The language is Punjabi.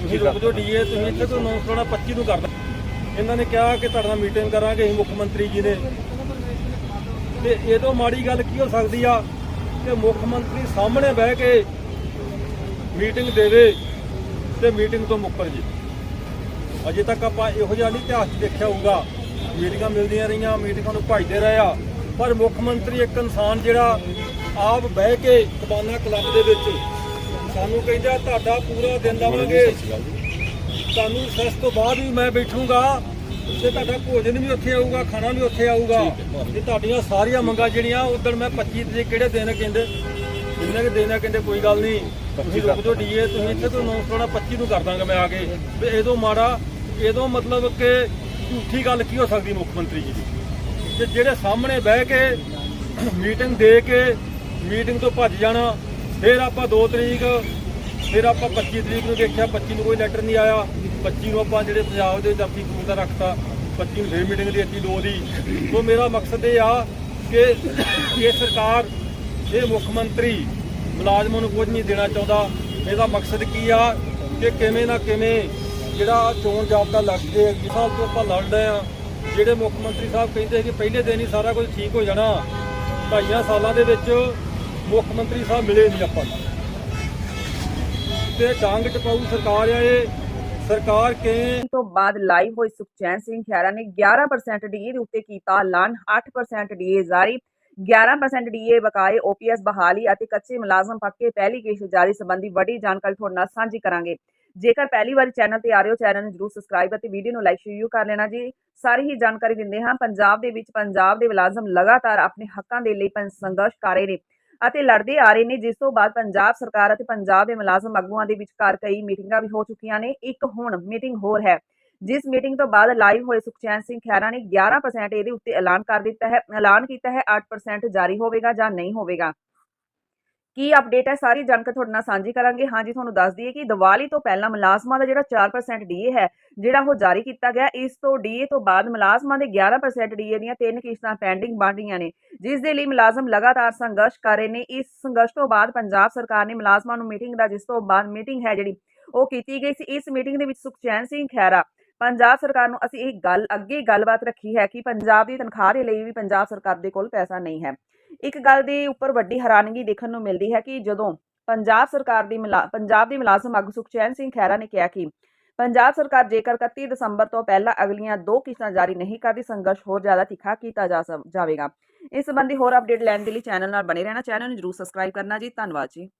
ਤੁਸੀਂ ਰੁਕ ਜਾਓ ਡੀਏ ਤੁਸੀਂ ਇੱਥੇ ਕੋਈ ਅਨਾਉਂਸ ਕਰਨਾ 25 ਨੂੰ ਕਰਦਾ ਇਹਨਾਂ ਨੇ ਕਿਹਾ ਕਿ ਤੁਹਾਡੇ ਨਾਲ ਮੀਟਿੰਗ ਕਰਾਂਗੇ ਅਸੀਂ ਮੁੱਖ ਮੰਤਰੀ ਜੀ ਨੇ। ਤੇ ਇਹ ਤੋਂ ਮਾੜੀ ਗੱਲ ਕੀ ਹੋ ਸਕਦੀ ਆ? ਕਿ ਮੁੱਖ ਮੰਤਰੀ ਸਾਹਮਣੇ ਬਹਿ ਕੇ ਮੀਟਿੰਗ ਦੇਵੇ ਤੇ ਮੀਟਿੰਗ ਤੋਂ ਮੁੱਕਰ ਜੇ। ਅਜੇ ਤੱਕ ਆਪਾਂ ਇਹੋ ਜਿਹਾ ਨਹੀਂ ਇਤਿਹਾਸ ਦੇਖਿਆ ਹੋਊਗਾ। ਮੀਟਿੰਗਾਂ ਮਿਲਦੀਆਂ ਰਹੀਆਂ ਮੀਟਿੰਗਾਂ ਨੂੰ ਭਜਦੇ ਰਹੇ ਆ। ਪਰ ਮੁੱਖ ਮੰਤਰੀ ਇੱਕ ਇਨਸਾਨ ਜਿਹੜਾ ਆਪ ਬਹਿ ਕੇ ਕਬਾਨਾ ਕਲੱਬ ਦੇ ਵਿੱਚ ਸਾਨੂੰ ਕਹਿੰਦਾ ਤੁਹਾਡਾ ਪੂਰਾ ਦਿਨ ਲਵਾਂਗੇ ਤੁਹਾਨੂੰ ਸੈਸ ਤੋਂ ਬਾਅਦ ਵੀ ਮੈਂ ਬੈਠੂੰਗਾ। ਤੇ ਤੁਹਾਡਾ ਭੋਜਨ ਵੀ ਉੱਥੇ ਆਊਗਾ ਖਾਣਾ ਵੀ ਉੱਥੇ ਆਊਗਾ। ਤੇ ਤੁਹਾਡੀਆਂ ਸਾਰੀਆਂ ਮੰਗਾਂ ਜਿਹੜੀਆਂ ਉਦੋਂ ਮੈਂ 25 ਤਰੀਕ ਕਿਹੜੇ ਦਿਨ ਕਹਿੰਦੇ? ਜਿੰਨੇ ਕਿ ਦਿਨ ਆ ਕਹਿੰਦੇ ਕੋਈ ਗੱਲ ਨਹੀਂ। ਤੁਸੀਂ ਰੁਕ ਜਾਓ ਡੀਏ ਤੁਸੀਂ ਇੱਥੇ ਕੋਈ ਅਨਾਉਂਸ ਕਰਨਾ 25 ਨੂੰ ਕਰ ਦਾਂਗਾ ਮੈਂ ਆ ਕੇ। ਵੀ ਇਹਦੋਂ ਮਾੜਾ ਇਹਦੋਂ ਮਤਲਬ ਕਿ ਝੂਠੀ ਗੱਲ ਕੀ ਹੋ ਸਕਦੀ ਮੁੱਖ ਮੰਤਰੀ ਜੀ ਦੀ? ਤੇ ਜਿਹੜੇ ਸਾਹਮਣੇ ਬਹਿ ਕੇ ਮੀਟਿੰਗ ਦੇ ਕੇ ਮੀਟਿੰਗ ਤੋਂ ਭੱਜ ਜਾਣਾ ਫਿਰ ਆਪਾਂ 2 ਤਰੀਕ, ਫਿਰ ਆਪਾਂ 25 ਤਰੀਕ ਨੂੰ ਦੇਖਿਆ 25 ਨੂੰ ਕੋਈ ਲੈਟਰ ਨਹੀਂ ਆਇਆ। 25 ਨੂੰ ਆਪਾਂ ਜਿਹੜੇ ਪੰਜਾਬ ਦੇ ਜਾਤੀ ਕਾਨੂੰਨ ਦਾ ਰੱਖਤਾ 25 ਨੂੰ ਫਿਰ ਮੀਟਿੰਗ ਦੀ ਅੱਤੀ ਦੋ ਦੀ। ਸੋ ਮੇਰਾ ਮਕਸਦ ਇਹ ਆ ਕਿ ਇਹ ਸਰਕਾਰ, ਇਹ ਮੁੱਖ ਮੰਤਰੀ ਮੁਲਾਜ਼ਮਾਂ ਨੂੰ ਕੁਝ ਨਹੀਂ ਦੇਣਾ ਚਾਹੁੰਦਾ। ਇਹਦਾ ਮਕਸਦ ਕੀ ਆ ਕਿ ਕਿਵੇਂ ਨਾ ਕਿਵੇਂ ਜਿਹੜਾ ਚੋਣ ਜਾਬਤਾ ਲੱਗ ਕੇ ਜਿਸ ਸਾਲ ਤੋਂ ਆਪਾਂ ਲੜਦੇ ਰਹੇ ਆ ਜਿਹੜੇ ਮੁੱਖ ਮੰਤਰੀ ਸਾਹਿਬ ਕਹਿੰਦੇ ਕਿ ਪਹਿਲੇ ਦਿਨ ਹੀ ਸਾਰਾ ਕੁਝ ਠੀਕ ਹੋ ਜਾਣਾ। ਢਾਈਆਂ ਸਾਲਾਂ ਦੇ ਵਿੱਚ ਮੁੱਖ ਮੰਤਰੀ ਸਾਹਿਬ ਮਿਲੇ ਨਹੀਂ ਆਪਾਂ ਤੇ ਡਾਂਗ ਟਪਾਊ ਸਰਕਾਰ ਆ ਇਹ। ਸਰਕਾਰ ਕੇ ਤੋਂ ਬਾਅਦ ਲਾਈਵ ਹੋਈ ਸੁਖਚੈਨ ਸਿੰਘ ਖਹਿਰਾ ਨੇ 11% ਡੀਏ ਦੇ ਉੱਤੇ ਕੀਤਾ ਐਲਾਨ 8% ਡੀਏ ਜਾਰੀ। 11% ਡੀਏ ਬਕਾਏ ਓਪੀਐਸ ਬਹਾਲੀ ਅਤੇ ਕੱਚੇ ਮੁਲਾਜ਼ਮ ਪੱਕੇ ਪਹਿਲੀ ਕਿਸ਼ਤ ਜਾਰੀ ਸੰਬੰਧੀ ਵੱਡੀ ਜਾਣਕਾਰੀ ਤੁਹਾਡੇ ਨਾਲ ਸਾਂਝੀ ਕਰਾਂਗੇ। ਜੇਕਰ ਪਹਿਲੀ ਵਾਰੀ ਚੈਨਲ ਤੇ ਆ ਰਹੇ ਹੋ, ਚੈਨਲ ਨੂੰ ਜਰੂਰ ਸਬਸਕ੍ਰਾਈਬ ਅਤੇ ਵੀਡੀਓ ਨੂੰ ਲਾਈਕ ਸ਼ੇਅਰ ਕਰ ਲੈਣਾ ਜੀ। ਸਾਰੀ ਹੀ ਜਾਣਕਾਰੀ ਦਿੰਦੇ ਹਾਂ, ਪੰਜਾਬ ਦੇ ਵਿੱਚ ਪੰਜਾਬ ਦੇ ਮੁਲਾਜ਼ਮ ਲਗਾਤਾਰ ਆਪਣੇ ਹੱਕਾਂ ਦੇ ਲਈ ਸੰਘਰਸ਼ ਕਰ ਰਹੇ ਨੇ। ਅਤੇ ਲੜਦੇ ਆ ਰਹੇ ਨੇ, ਜਿਸ ਤੋਂ ਬਾਅਦ ਪੰਜਾਬ ਸਰਕਾਰ ਅਤੇ ਪੰਜਾਬ ਦੇ ਮੁਲਾਜ਼ਮ ਆਗੂਆਂ ਦੇ ਵਿਚਕਾਰ ਕਈ ਮੀਟਿੰਗਾਂ ਵੀ ਹੋ ਚੁੱਕੀਆਂ ਨੇ। ਇੱਕ ਹੁਣ ਮੀਟਿੰਗ ਹੋਰ ਹੈ, ਜਿਸ ਮੀਟਿੰਗ ਤੋਂ ਬਾਅਦ ਲਾਈਵ ਹੋਏ ਸੁਖਚੈਨ ਸਿੰਘ ਖਹਿਰਾ ਨੇ 11% ਇਹਦੇ ਉੱਤੇ ਐਲਾਨ ਕਰ ਦਿੱਤਾ ਹੈ। ਐਲਾਨ ਕੀਤਾ ਹੈ 8% ਜਾਰੀ ਹੋਵੇਗਾ ਜਾਂ ਨਹੀਂ ਹੋਵੇਗਾ। ਕੀ ਅਪਡੇਟ ਹੈ? ਸਾਰੀ ਜਾਣਕਾਰੀ ਤੁਹਾਡੇ ਨਾਲ ਸਾਂਝੀ ਕਰਾਂਗੇ। ਹਾਂਜੀ ਤੁਹਾਨੂੰ ਦੱਸ ਦਈਏ ਕਿ ਦੀਵਾਲੀ ਤੋਂ ਪਹਿਲਾਂ ਮੁਲਾਜ਼ਮਾਂ ਦਾ ਜਿਹੜਾ 4% ਡੀਏ ਹੈ, ਜਿਹੜਾ ਉਹ ਜਾਰੀ ਕੀਤਾ ਗਿਆ। ਇਸ ਤੋਂ ਡੀਏ ਤੋਂ ਬਾਅਦ ਮੁਲਾਜ਼ਮਾਂ ਦੇ 11% ਡੀਏ ਦੀਆਂ ਤਿੰਨ ਕਿਸ਼ਤਾਂ ਪੈਂਡਿੰਗ ਬਣ ਰਹੀਆਂ ਨੇ, ਜਿਸ ਦੇ ਲਈ ਮੁਲਾਜ਼ਮ ਲਗਾਤਾਰ ਸੰਘਰਸ਼ ਕਰ ਰਹੇ ਨੇ। ਇਸ ਸੰਘਰਸ਼ ਤੋਂ ਬਾਅਦ ਪੰਜਾਬ ਸਰਕਾਰ ਨੇ ਮੁਲਾਜ਼ਮਾਂ ਨੂੰ ਮੀਟਿੰਗ ਦਾ, ਜਿਸ ਤੋਂ ਬਾਅਦ ਮੀਟਿੰਗ ਹੈ ਜਿਹੜੀ, ਉਹ ਕੀਤੀ ਗਈ ਸੀ। ਇਸ ਮੀਟਿੰਗ ਦੇ ਵਿੱਚ ਸੁਖਚੈਨ ਸਿੰਘ ਖਹਿਰਾ ਪੰਜਾਬ ਸਰਕਾਰ ਨੂੰ ਅਸੀਂ ਇਹ ਗੱਲ, ਅੱਗੇ ਗੱਲਬਾਤ ਰੱਖੀ ਹੈ ਕਿ ਪੰਜਾਬ ਦੀ ਤਨਖਾਹ ਦੇ ਲਈ ਵੀ ਪੰਜਾਬ ਸਰਕਾਰ ਦੇ ਕੋਲ ਪੈਸਾ ਨਹੀਂ ਹੈ। ਇੱਕ ਗੱਲ ਦੇ ਉੱਪਰ ਵੱਡੀ ਹੈਰਾਨਗੀ ਦੇਖਣ ਨੂੰ ਮਿਲਦੀ ਹੈ ਕਿ ਜਦੋਂ ਪੰਜਾਬ ਸਰਕਾਰ ਦੀ ਮੁਲਾ- ਪੰਜਾਬ ਦੀ ਮੁਲਾਜ਼ਮ ਆਗੂ ਸੁਖਚੈਨ ਸਿੰਘ ਖਹਿਰਾ ਨੇ ਕਿਹਾ ਕਿ ਪੰਜਾਬ ਸਰਕਾਰ ਜੇਕਰ 31 ਦਸੰਬਰ ਤੋਂ ਪਹਿਲਾਂ ਅਗਲੀਆਂ ਦੋ ਕਿਸ਼ਤਾਂ ਜਾਰੀ ਨਹੀਂ ਕਰਦੀ, ਸੰਘਰਸ਼ ਹੋਰ ਜ਼ਿਆਦਾ ਤਿੱਖਾ ਕੀਤਾ ਜਾ ਸਕ- ਜਾਵੇਗਾ। ਇਸ ਸੰਬੰਧੀ ਹੋਰ ਅਪਡੇਟ ਲੈਣ ਦੇ ਲਈ ਚੈਨਲ ਨਾਲ ਬਣੇ ਰਹਿਣਾ, ਚੈਨਲ ਨੂੰ ਜਰੂਰ ਸਬਸਕ੍ਰਾਈਬ ਕਰਨਾ ਜੀ। ਧੰਨਵਾਦ ਜੀ।